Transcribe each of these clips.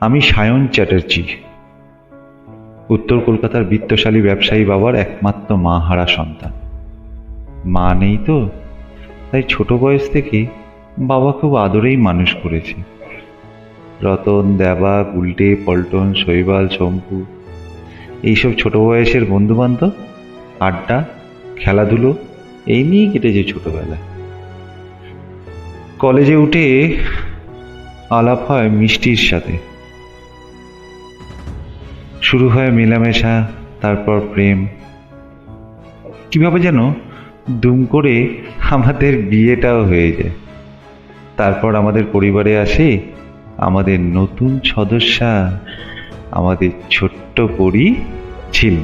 আমি সায়ন চ্যাটার্জি, উত্তর কলকাতার বিত্তশালী ব্যবসায়ী বাবার একমাত্র মা হারা সন্তান। মা নেই তো, তাই ছোট বয়স থেকে বাবা খুব আদরেই মানুষ করেছে। রতন, দেবা, গুলটে, পল্টন, শৈবাল, শম্পু, এইসব ছোট বয়সের বন্ধু বান্ধব আড্ডা, খেলাধুলো, এই নিয়েই কেটেছে ছোটবেলা। কলেজে উঠে আলাপ হয় মিষ্টির সাথে। শুরু হয় মেলামেশা, তারপর প্রেম। কীভাবে যেন দুম করে আমাদের বিয়েটাও হয়ে যায়। তারপর আমাদের পরিবারে আসে আমাদের নতুন সদস্যা, আমাদের ছোট্ট পরি ছিল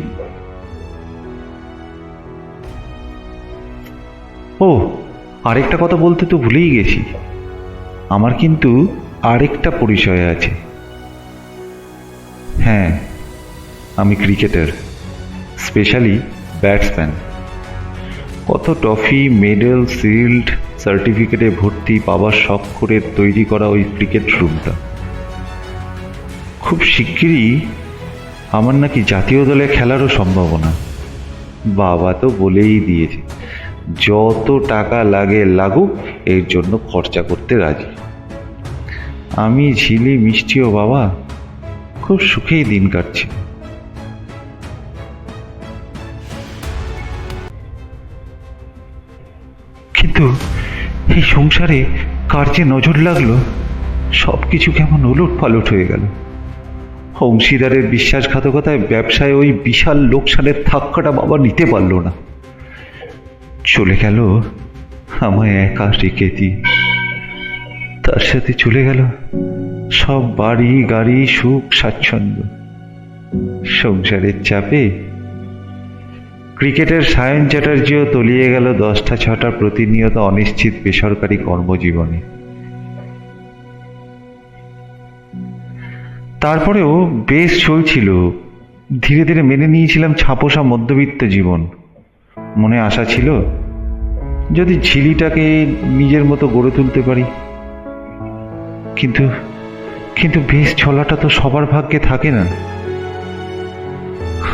ও, আরেকটা কথা বলতে তো ভুলেই গেছি। আমার কিন্তু আরেকটা পরিচয় আছে। হ্যাঁ আমি ক্রিকেটার স্পেশালি ব্যাটসম্যান কত ট্রফি মেডেল শিল্ড সার্টিফিকেটে ভর্তি পাবার শখ করে তৈরি করা ওই ক্রিকেট রুমটা খুব শিগগিরই আমার নাকি জাতীয় দলে খেলারও সম্ভাবনা। বাবা তো বলেই দিয়েছে, যত টাকা লাগে লাগুক, এর জন্য খরচা করতে রাজি। আমি ঝিলি মিষ্টিও বাবা, খুব সুখেই দিন কাটছে। কিন্তু এই সংসারে কার যে নজর লাগল সব কিছু কেমন উলট পালট হয়ে গেল। অংশীদারের বিশ্বাসঘাতকতায় ব্যবসায় ওই বিশাল লোকসানের থাক্কাটা বাবা নিতে পারল না। চলে গেল আমায় একা রেখে দিয়ে তার সাথে চলে গেল সব বাড়ি গাড়ি সুখ স্বাচ্ছন্দ্য। সংসারের চাপে ক্রিকেটের সায়ন চ্যাটার্জিও তলিয়ে গেল দশটা ছটা প্রতিনিয়ত অনিশ্চিত বেসরকারি কর্মজীবনে। তারপরেও বেশ চলছিল। ধীরে ধীরে মেনে নিয়েছিলাম ছাপোষা মধ্যবিত্ত জীবন। মনে আশা ছিল, যদি ঝিলিটাকে নিজের মতো গড়ে তুলতে পারি। কিন্তু কিন্তু বেশ ছলাটা তো সবার ভাগ্যে থাকে না।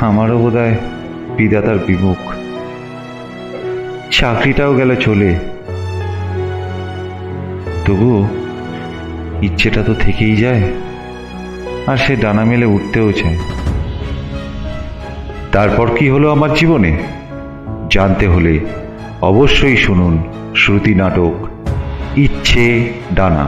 আমারও বোধ হয় বিধাতার বিমুখ। চাকরিটাও গেল চলে। তবু ইচ্ছেটা তো থেকেই যায়, আর সে ডানা মেলে উঠতেও চায়। তারপর কি হলো আমার জীবনে? জানতে হলে অবশ্যই শুনুন শ্রুতি নাটক, ইচ্ছে ডানা।